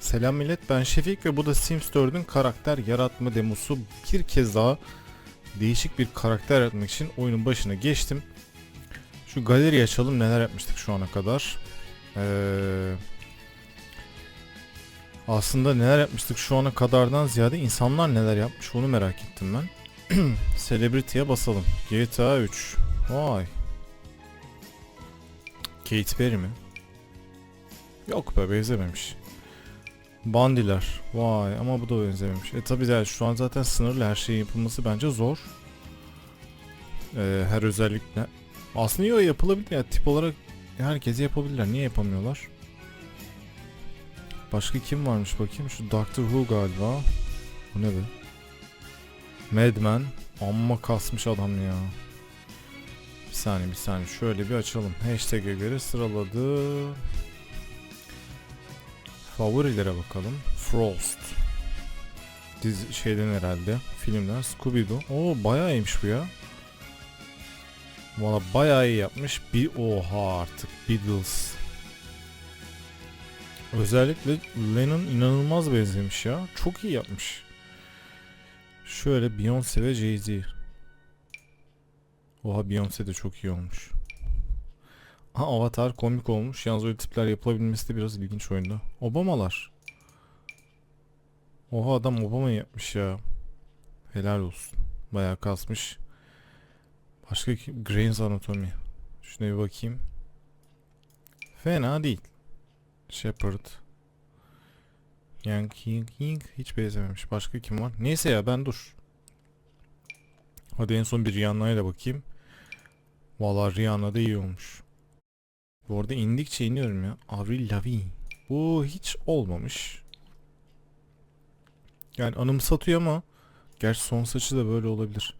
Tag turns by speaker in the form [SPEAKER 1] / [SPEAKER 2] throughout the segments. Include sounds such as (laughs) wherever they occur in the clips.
[SPEAKER 1] Selam millet ben Şefik ve bu da Sims 4'ün karakter yaratma demosu. Bir kez daha değişik bir karakter yaratmak için oyunun başına geçtim. Şu galeri açalım neler yapmıştık şu ana kadar. Ee, aslında neler yapmıştık şu ana kadardan ziyade insanlar neler yapmış onu merak ettim ben. (clears throat) Celebrity'ye basalım. GTA 3. Vay. Katy Perry mi? Yok be benzememiş. Bandiler. Vay ama bu da benzememiş. E tabi yani şu an zaten sınırlı her şeyin yapılması bence zor. Ee, her özellikle. Aslında yok yapılabilir ya tip olarak herkesi yapabilirler. Niye yapamıyorlar? Başka kim varmış bakayım. Şu Doctor Who galiba. Bu ne be? Madman. Amma kasmış adam ya. Bir saniye bir saniye şöyle bir açalım. Hashtag'e göre sıraladı. Favorilere bakalım. Frost. Dizi şeyden herhalde. Filmler. Scooby-Doo. Oo bayağı iyiymiş bu ya. Valla bayağı iyi yapmış. Bir oha artık. Beatles. Özellikle Lennon inanılmaz benzemiş ya. Çok iyi yapmış. Şöyle Beyoncé ve Jay-Z. Oha Beyoncé de çok iyi olmuş. Ha Avatar komik olmuş. Yalnız öyle tipler yapılabilmesi de biraz ilginç oyunda. Obamalar. Oha adam Obama yapmış ya. Helal olsun. Bayağı kasmış. Başka kim? Grey's Anatomy. Şuna bir bakayım. Fena değil. Shepard. Yank Ying Ying hiç benzememiş. Başka kim var? Neyse ya ben dur. Hadi en son bir Rihanna'ya da bakayım. Valla Rihanna da iyi olmuş. Bu arada indikçe iniyorum ya. Avril Lavigne. Bu hiç olmamış. Yani anımsatıyor ama gerçi son saçı da böyle olabilir.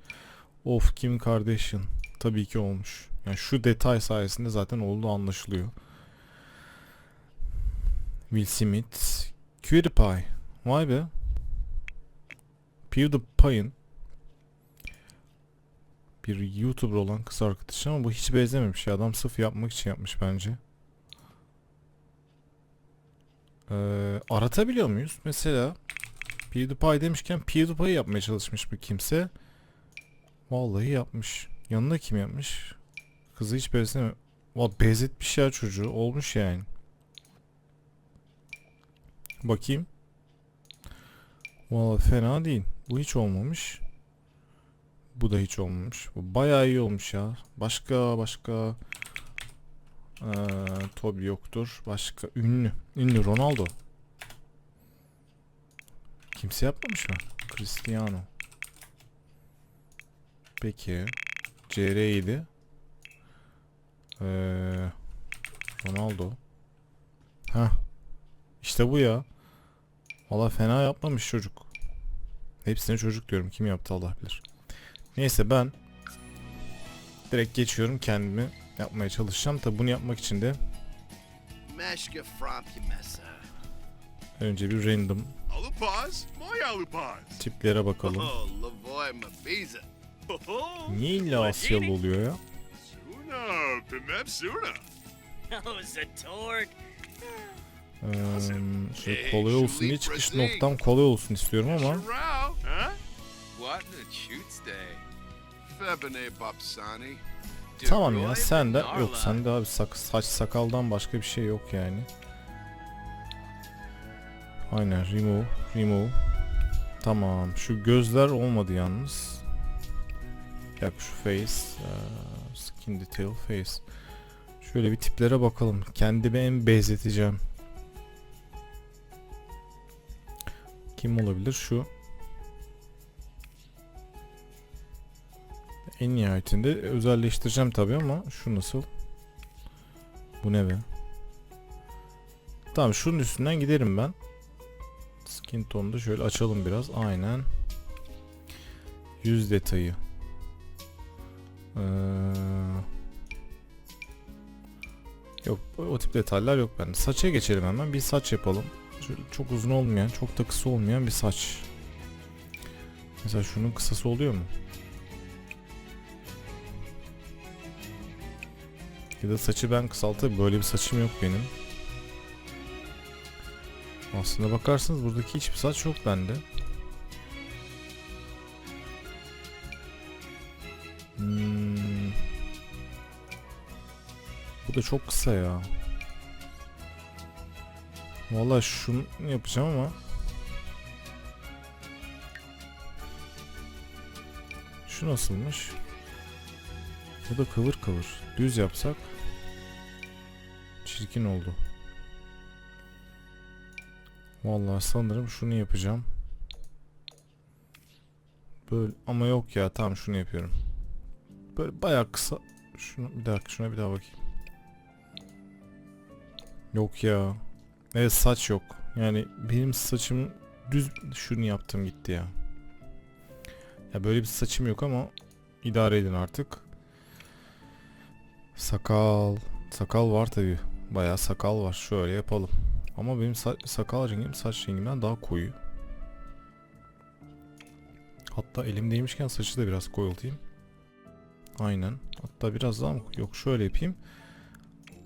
[SPEAKER 1] Of Kim Kardashian. Tabii ki olmuş. Yani şu detay sayesinde zaten olduğu anlaşılıyor. Will Smith. PewDiePie. Vay be. PewDiePie'ın bir YouTuber olan kız arkadaşı ama bu hiç benzememiş. Adam sırf yapmak için yapmış bence. Ee, aratabiliyor muyuz? Mesela PewDiePie demişken PewDiePie yapmaya çalışmış bir kimse. Vallahi yapmış. Yanına kim yapmış? Kızı hiç benzemiyor. Valla benzetmiş ya çocuğu. Olmuş yani. Bakayım. Valla fena değil. Bu hiç olmamış. Bu da hiç olmamış. Bu bayağı iyi olmuş ya. Başka başka ee, Toby yoktur. Başka ünlü. Ünlü Ronaldo. Kimse yapmamış mı? Cristiano. Peki. CR7. Ee, Ronaldo. Ha. İşte bu ya. Valla fena yapmamış çocuk. Hepsine çocuk diyorum. Kim yaptı Allah bilir. Neyse ben direkt geçiyorum kendimi. Yapmaya çalışacağım. Tabi bunu yapmak için de önce bir random tiplere bakalım.
[SPEAKER 2] Oh,
[SPEAKER 1] Niye illa Asyalı oluyor ya? (laughs) Ee, şey kolay olsun. Diye çıkış noktam kolay olsun istiyorum ama?
[SPEAKER 3] What a shoots day.
[SPEAKER 2] Febine Bapsani.
[SPEAKER 1] tamam ya sen de yok sen de abi sak, saç sakaldan başka bir şey yok yani. Aynen remove remove. Tamam şu gözler olmadı yalnız. Yak şu face eee, skin detail face. Şöyle bir tiplere bakalım. Kendime en benzeteceğim. Kim olabilir şu? En nihayetinde özelleştireceğim tabi ama şu nasıl? Bu ne be? Tamam şunun üstünden giderim ben. Skin tone'da şöyle açalım biraz. Aynen. Yüz detayı. Ee, yok o tip detaylar yok bende. Saça geçelim hemen. Bir saç yapalım. Şöyle çok uzun olmayan, çok da kısa olmayan bir saç. Mesela şunun kısası oluyor mu? Ya da saçı ben kısaltıp böyle bir saçım yok benim. Aslında bakarsanız buradaki hiçbir saç yok bende. Hmm. Bu da çok kısa ya. Vallahi şunu yapacağım ama Şu nasılmış? Bu da kıvır kıvır. Düz yapsak çirkin oldu. Vallahi sanırım şunu yapacağım. Böyle ama yok ya tamam şunu yapıyorum. Böyle bayağı kısa. Şunu bir dakika şuna bir daha bakayım. Yok ya. Evet saç yok. Yani benim saçım düz şunu yaptım gitti ya. Ya böyle bir saçım yok ama idare edin artık. Sakal. Sakal var tabi. Bayağı sakal var. Şöyle yapalım. Ama benim sa- sakal rengim saç rengimden daha koyu. Hatta elimdeymişken saçı da biraz koyultayım. Aynen. Hatta biraz daha mı? Yok şöyle yapayım.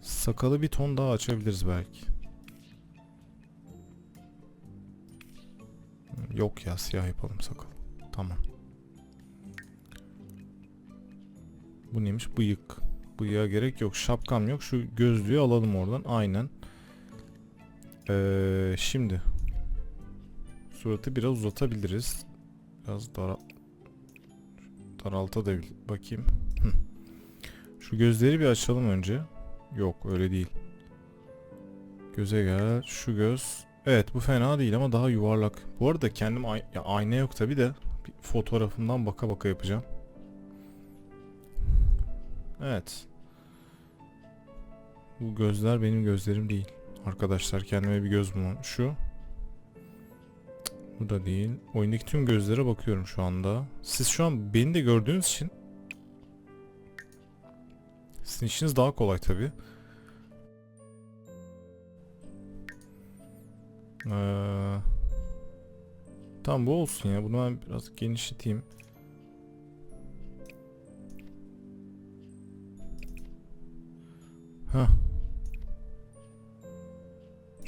[SPEAKER 1] Sakalı bir ton daha açabiliriz belki. Yok ya siyah yapalım sakal. Tamam. Bu neymiş? Bıyık. Bıyığa gerek yok. Şapkam yok. Şu gözlüğü alalım oradan. Aynen. Ee, şimdi. Suratı biraz uzatabiliriz. Biraz dara daraltabilir. Bakayım. Hı. Şu gözleri bir açalım önce. Yok öyle değil. Göze gel. Şu göz. Evet bu fena değil ama daha yuvarlak. Bu arada kendim ay ya ayna yok tabi de bir fotoğrafından baka baka yapacağım. Evet. Bu gözler benim gözlerim değil. Arkadaşlar kendime bir göz bulmam. Şu. Bu da değil. Oyundaki tüm gözlere bakıyorum şu anda. Siz şu an beni de gördüğünüz için sizin işiniz daha kolay tabi. Ee, tamam bu olsun ya. Bunu ben biraz genişleteyim.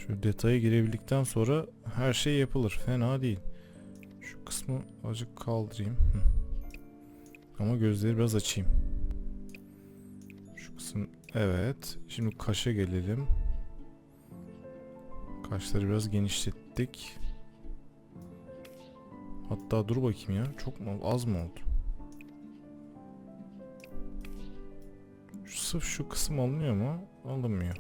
[SPEAKER 1] Şu detaya girebildikten sonra her şey yapılır. Fena değil. Şu kısmı azıcık kaldırayım. Hı. Ama gözleri biraz açayım. Şu kısım evet. Şimdi kaşa gelelim. Kaşları biraz genişlettik. Hatta dur bakayım ya. Çok mu az mı oldu? Şu, sırf şu kısım alınıyor mu? Alınmıyor.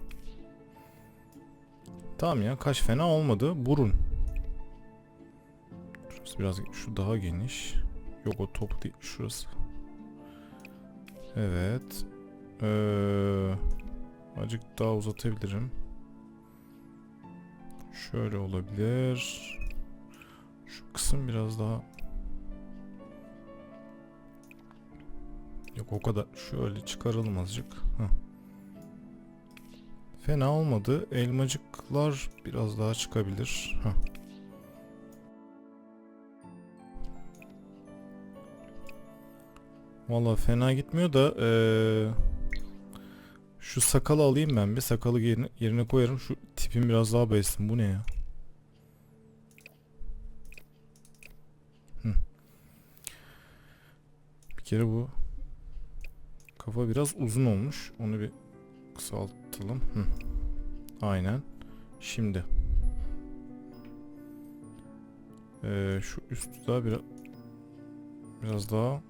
[SPEAKER 1] Tamam ya kaş fena olmadı. Burun. Şurası biraz şu daha geniş. Yok o top değil şurası. Evet. Ee, azıcık daha uzatabilirim. Şöyle olabilir. Şu kısım biraz daha Yok o kadar. Şöyle çıkaralım azıcık. Heh. Fena olmadı. Elmacıklar biraz daha çıkabilir. Heh. Valla fena gitmiyor da eee, şu sakalı alayım ben bir. Sakalı yerine, yerine koyarım. Şu tipim biraz daha bayılsın. Bu ne ya? Hı. Bir kere bu kafa biraz uzun olmuş. Onu bir kısaltalım. Hı. Aynen. Şimdi. Ee, şu üstü daha biraz biraz daha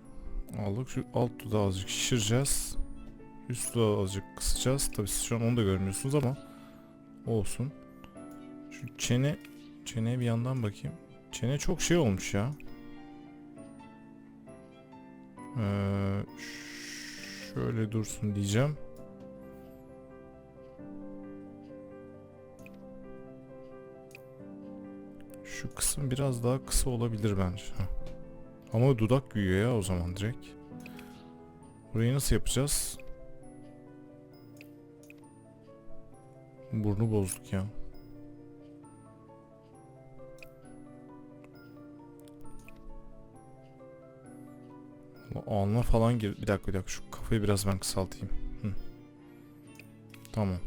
[SPEAKER 1] aldık. Şu alt dudağı azıcık şişireceğiz. Üst dudağı azıcık kısacağız. Tabii siz şu an onu da görmüyorsunuz ama olsun. Şu çene çeneye bir yandan bakayım. Çene çok şey olmuş ya. Ee, şöyle dursun diyeceğim. Şu kısım biraz daha kısa olabilir bence. Heh. Ama dudak büyüyor ya o zaman direkt. Burayı nasıl yapacağız? Burnu bozduk ya. Alma falan gir. Bir dakika bir dakika şu kafayı biraz ben kısaltayım. Hı. Tamam.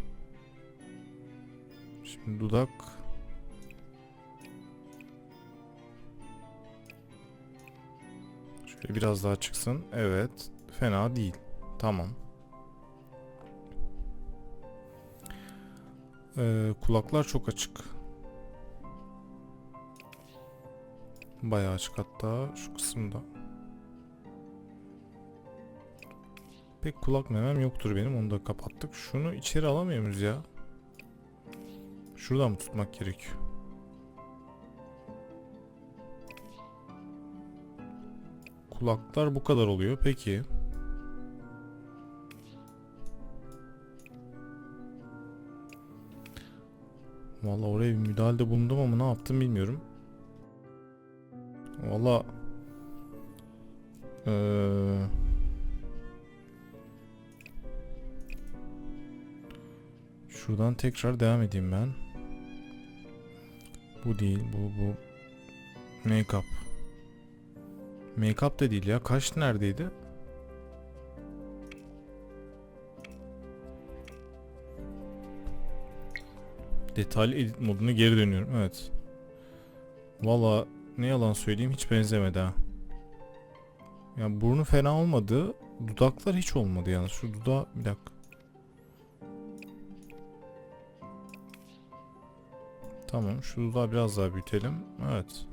[SPEAKER 1] Şimdi dudak. Biraz daha çıksın. Evet. Fena değil. Tamam. Ee, kulaklar çok açık. Bayağı açık hatta şu kısımda. Pek kulak memem yoktur benim. Onu da kapattık. Şunu içeri alamıyor muyuz ya? Şuradan mı tutmak gerekiyor? Kulaklar bu kadar oluyor. Peki. Vallahi oraya bir müdahalede bulundum ama ne yaptım bilmiyorum. Valla Eee Şuradan tekrar devam edeyim ben. Bu değil, bu bu. Make-up. Make-up da değil ya. Kaş neredeydi? Detaylı edit moduna geri dönüyorum. Evet. Valla ne yalan söyleyeyim hiç benzemedi ha. Ya burnu fena olmadı. Dudaklar hiç olmadı yani. Şu dudağı bir dakika. Tamam şu dudağı biraz daha büyütelim. Evet.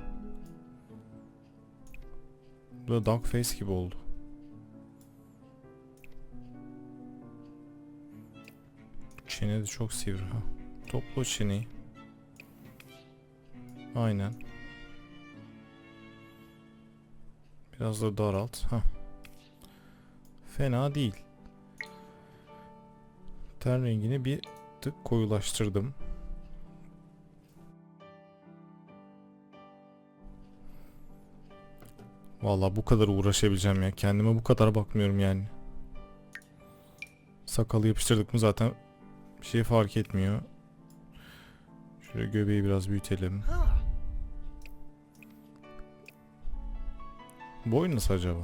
[SPEAKER 1] Bu da dog face gibi oldu. Çene de çok sivri ha. Topla çeneyi. Aynen. Biraz da daralt. Ha. Fena değil. Ten rengini bir tık koyulaştırdım. Vallahi bu kadar uğraşabileceğim ya. Kendime bu kadar bakmıyorum yani. Sakalı yapıştırdık mı zaten bir şey fark etmiyor. Şöyle göbeği biraz büyütelim. Boyun nasıl acaba?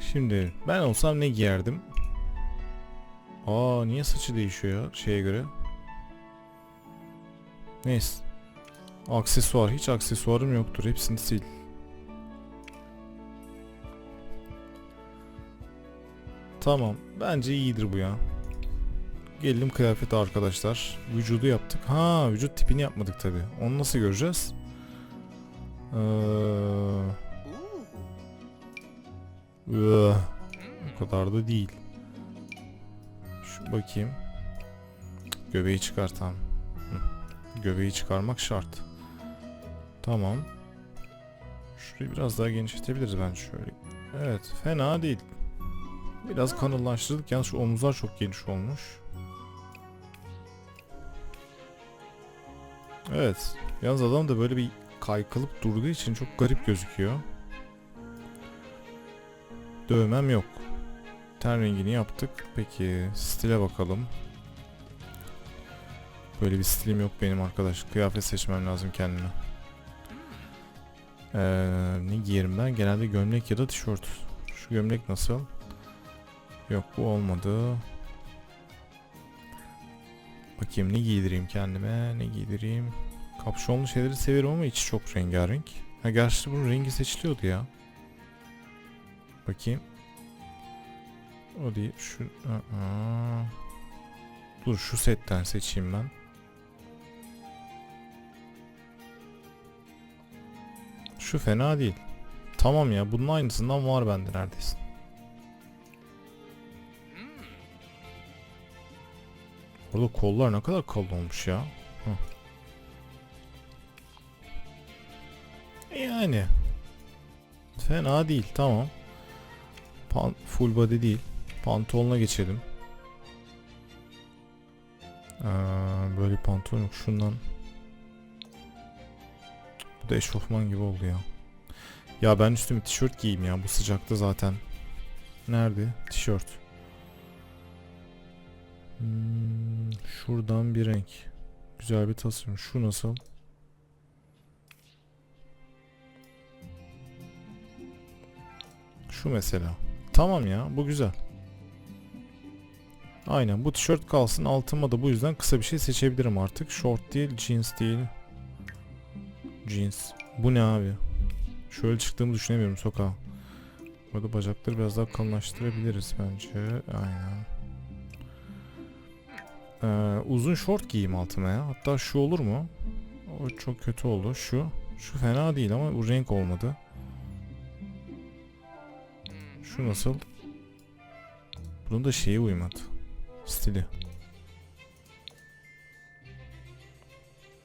[SPEAKER 1] Şimdi ben olsam ne giyerdim? Aa niye saçı değişiyor ya şeye göre? Neyse. Aksesuar. Hiç aksesuarım yoktur. Hepsini sil. Tamam. Bence iyidir bu ya. Gelelim kıyafet arkadaşlar. Vücudu yaptık. Ha vücut tipini yapmadık tabi. Onu nasıl göreceğiz? Ee... Üh, o kadar da değil. Şu bakayım. Göbeği çıkar tamam. Hı. Göbeği çıkarmak şart. Tamam. Şurayı biraz daha genişletebiliriz ben şöyle. Evet fena değil. Biraz kanıllaştırdık. Yalnız şu omuzlar çok geniş olmuş. Evet. Yalnız adam da böyle bir kaykılıp durduğu için çok garip gözüküyor. Dövmem yok. Ten rengini yaptık. Peki stile bakalım. Böyle bir stilim yok benim arkadaş. Kıyafet seçmem lazım kendime. Ee, ne giyerim ben? Genelde gömlek ya da tişört. Şu gömlek nasıl? Yok bu olmadı. Bakayım ne giydireyim kendime? Ne giydireyim? Kapşonlu şeyleri severim ama içi çok rengarenk. Ha gerçi bunun rengi seçiliyordu ya. Bakayım. O değil. Şu... Aa. Dur şu setten seçeyim ben. Şu fena değil. Tamam ya bunun aynısından var bende neredeyse. Burada kollar ne kadar kalın olmuş ya. Hah. Yani. Fena değil tamam. Pan full body değil. Pantolona geçelim. Ee, böyle pantolon yok. Şundan. Da eşofman gibi oldu ya. Ya ben üstüme tişört giyeyim ya. Bu sıcakta zaten. Nerede? Tişört. Hmm, şuradan bir renk. Güzel bir tasarım. Şu nasıl? Şu mesela. Tamam ya bu güzel. Aynen bu tişört kalsın altıma da bu yüzden kısa bir şey seçebilirim artık. Short değil jeans değil. Jeans. Bu ne abi? Şöyle çıktığımı düşünemiyorum sokağa. Burada bacakları biraz daha kalınlaştırabiliriz bence. Aynen. Ee, uzun short giyeyim altıma ya. Hatta şu olur mu? O çok kötü oldu. Şu. Şu fena değil ama bu renk olmadı. Şu nasıl? Bunun da şeyi uymadı. Stili.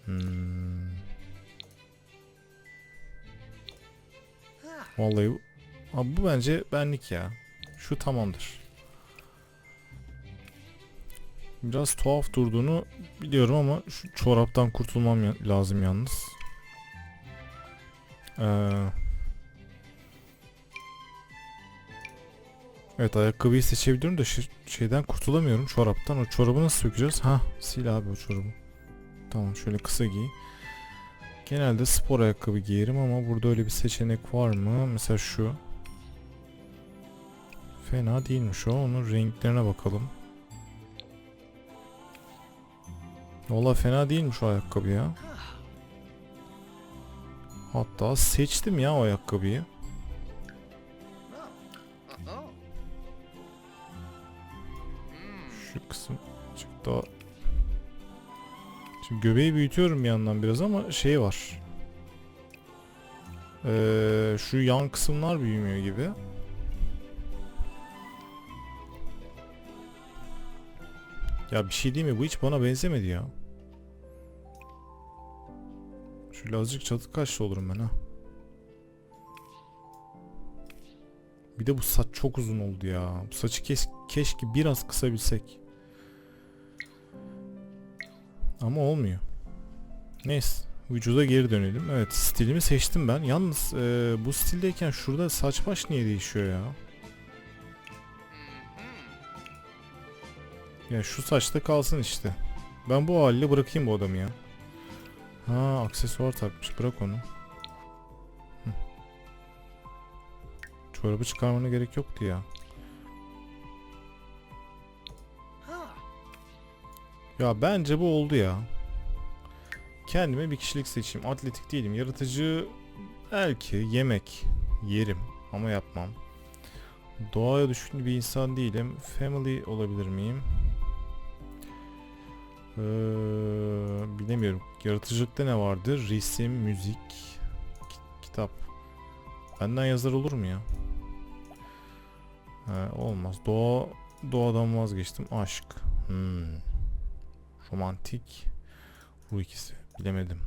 [SPEAKER 1] Hmm. Vallahi bu- Abi bu bence benlik ya. Şu tamamdır. Biraz tuhaf durduğunu biliyorum ama şu çoraptan kurtulmam lazım yalnız. Ee, evet ayakkabıyı seçebiliyorum da şeyden kurtulamıyorum çoraptan. O çorabı nasıl sökeceğiz? Ha sil abi o çorabı. Tamam şöyle kısa giy. Genelde spor ayakkabı giyerim ama burada öyle bir seçenek var mı? Mesela şu. Fena değilmiş o. Onun renklerine bakalım. Valla fena değilmiş o ayakkabı ya. Hatta seçtim ya o ayakkabıyı. Şu kısım daha... Şimdi göbeği büyütüyorum bir yandan biraz ama şey var. Ee, şu yan kısımlar büyümüyor gibi. Ya bir şey değil mi? Bu hiç bana benzemedi ya. Şöyle azıcık çatı kaşlı olurum ben ha. Bir de bu saç çok uzun oldu ya. Bu saçı kes keşke biraz kısabilsek. Ama olmuyor. Neyse. Vücuda geri dönelim. Evet stilimi seçtim ben. Yalnız e, bu stildeyken şurada saç baş niye değişiyor ya? Ya şu saçta kalsın işte. Ben bu haliyle bırakayım bu adamı ya. Ha aksesuar takmış. Bırak onu. Hı. Çorabı çıkarmana gerek yoktu ya. Ya bence bu oldu ya. Kendime bir kişilik seçeyim. Atletik değilim. Yaratıcı belki yemek yerim ama yapmam. Doğaya düşkün bir insan değilim. Family olabilir miyim? Ee, bilemiyorum. Yaratıcılıkta ne vardır? Resim, müzik, ki- kitap. Benden yazar olur mu ya? He, olmaz. Doğa, doğadan vazgeçtim. Aşk. Hmm. Romantik. Bu ikisi. Bilemedim.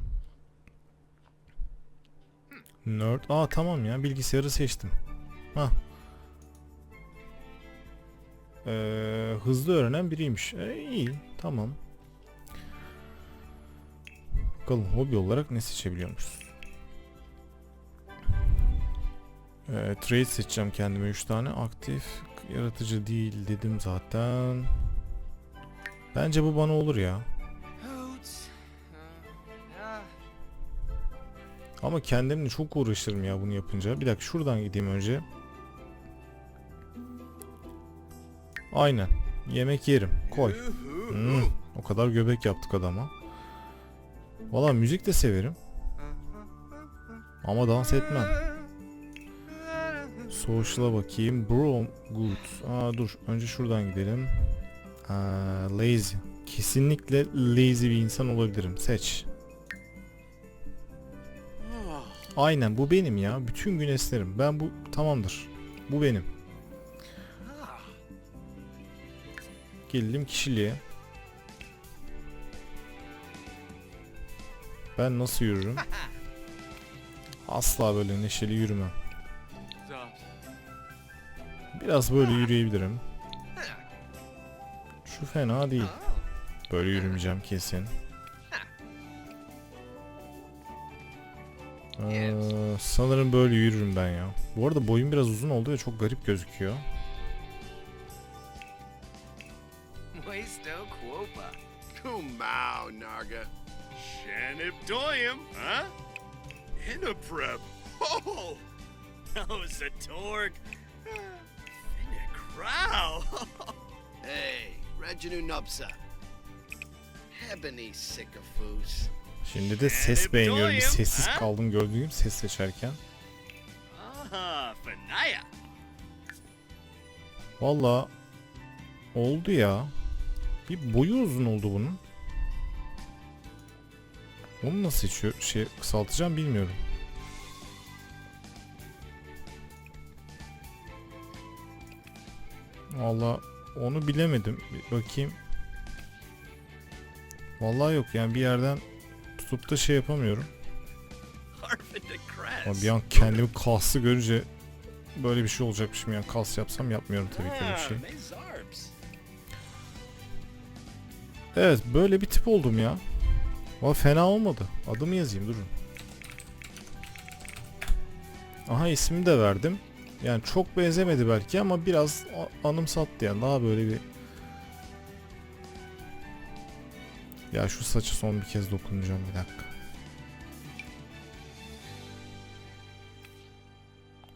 [SPEAKER 1] Nerd. Aa tamam ya. Bilgisayarı seçtim. Ha. Ee, hızlı öğrenen biriymiş. Ee, iyi. Tamam. Bakalım hobi olarak ne seçebiliyormuşuz. Ee, trade seçeceğim kendime 3 tane. Aktif. Yaratıcı değil dedim zaten. Bence bu bana olur ya. Ama kendimle çok uğraşırım ya bunu yapınca. Bir dakika şuradan gideyim önce. Aynen. Yemek yerim. Koy. Hmm, o kadar göbek yaptık adama. Valla müzik de severim. Ama dans etmem. Social'a bakayım. Bro good. Aa dur. Önce şuradan gidelim. Aa, lazy. Kesinlikle lazy bir insan olabilirim. Seç. Aynen bu benim ya. Bütün gün esnerim. Ben bu tamamdır. Bu benim. Gelelim kişiliğe. Ben nasıl yürürüm? Asla böyle neşeli yürümem. Biraz böyle yürüyebilirim. Şu fena değil. Böyle yürümeyeceğim kesin. Ee, sanırım böyle yürürüm ben ya. Bu arada boyum biraz uzun oldu ve çok garip gözüküyor. (laughs)
[SPEAKER 2] Hey, Reginu Nupsa. Ebony Sycophus.
[SPEAKER 1] Şimdi de ses beğeniyorum. Bir sessiz kaldım gördüğüm ses seçerken. Valla oldu ya. Bir boyu uzun oldu bunun. Onu nasıl seçiyor, şey kısaltacağım bilmiyorum. Valla onu bilemedim. Bir bakayım. Vallahi yok yani bir yerden tutup da şey yapamıyorum. Ama bir an kendimi kaslı görünce böyle bir şey olacakmışım yani kas yapsam yapmıyorum tabii ki bir şey. Evet böyle bir tip oldum ya. Valla fena olmadı. Adımı yazayım durun. Aha ismini de verdim. Yani çok benzemedi belki ama biraz anımsattı yani daha böyle bir Ya şu saçı son bir kez dokunacağım bir dakika.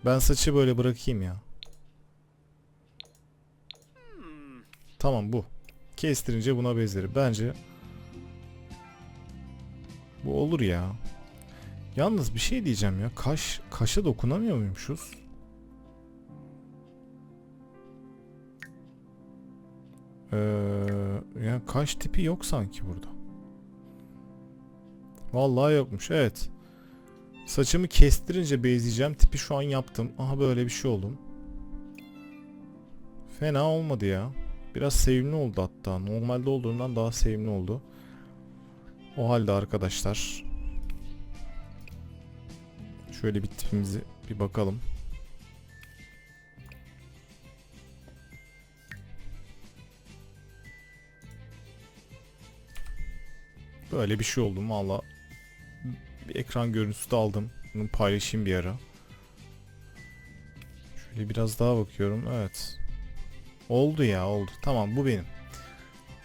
[SPEAKER 1] Ben saçı böyle bırakayım ya. Tamam bu. Kestirince buna benzerim. Bence bu olur ya. Yalnız bir şey diyeceğim ya. Kaş kaşa dokunamıyor muymuşuz? Ee, ya kaş tipi yok sanki burada. Vallahi yokmuş. Evet. Saçımı kestirince benzeyeceğim. Tipi şu an yaptım. Aha böyle bir şey oldum. Fena olmadı ya. Biraz sevimli oldu hatta. Normalde olduğundan daha sevimli oldu. O halde arkadaşlar. Şöyle bir tipimizi bir bakalım. Böyle bir şey oldu valla. Bir ekran görüntüsü de aldım. Bunu paylaşayım bir ara. Şöyle biraz daha bakıyorum. Evet. Oldu ya oldu. Tamam bu benim.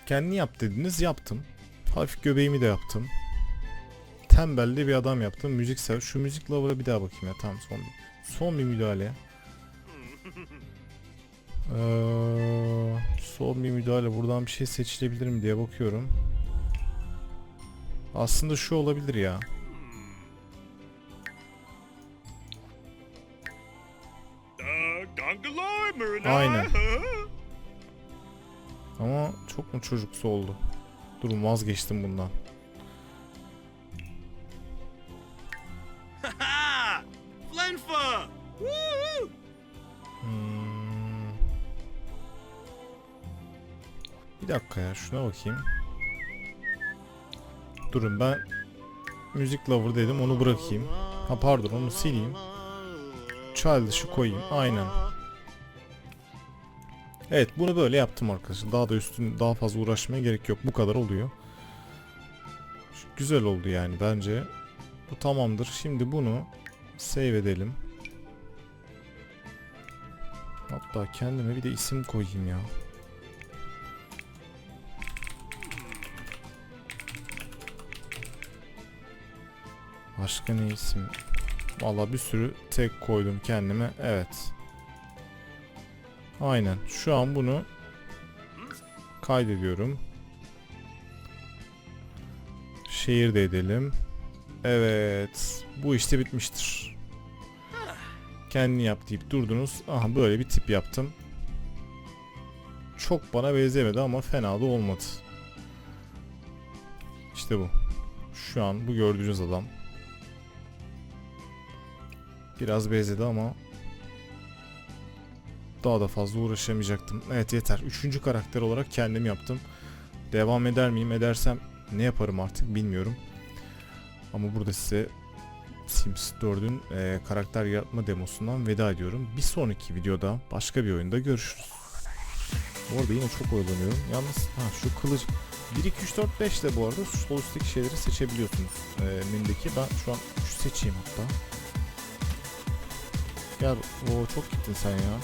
[SPEAKER 1] Kendi yap dediniz yaptım. Hafif göbeğimi de yaptım. Tembelli bir adam yaptım. Müzik sev. Şu müzik lover'a bir daha bakayım ya. Tamam son bir, son bir müdahale. (laughs) Ee, son bir müdahale. Buradan bir şey seçilebilir mi diye bakıyorum. Aslında şu olabilir ya. Aynen. Ama çok mu çocuksu oldu? Durun vazgeçtim bundan. (laughs)
[SPEAKER 4] Flenfa!
[SPEAKER 1] Hmm. Bir dakika ya şuna bakayım. Durun ben müzik lover dedim onu bırakayım. Ha pardon onu sileyim. Childish'ı koyayım aynen. Evet bunu böyle yaptım arkadaşlar. Daha da üstün daha fazla uğraşmaya gerek yok. Bu kadar oluyor. Güzel oldu yani bence. Bu tamamdır. Şimdi bunu save edelim. Hatta kendime bir de isim koyayım ya. Başka ne isim? Valla bir sürü tek koydum kendime. Evet. Aynen. Şu an bunu kaydediyorum. Şehir de edelim. Evet. Bu işte bitmiştir. Kendini yap deyip durdunuz. Aha böyle bir tip yaptım. Çok bana benzemedi ama fena da olmadı. İşte bu. Şu an bu gördüğünüz adam. Biraz benzedi ama daha da fazla uğraşamayacaktım. Evet yeter. Üçüncü karakter olarak kendim yaptım. Devam eder miyim? Edersem ne yaparım artık bilmiyorum. Ama burada size Sims 4'ün e, karakter yaratma demosundan veda ediyorum. Bir sonraki videoda başka bir oyunda görüşürüz. Bu arada yine çok oyalanıyorum. Yalnız ha, şu kılıç 1, 2, 3, 4, 5 de bu arada sol üstteki şeyleri seçebiliyorsunuz. E, menüdeki ben şu an 3 seçeyim hatta. Gel o çok gittin sen ya.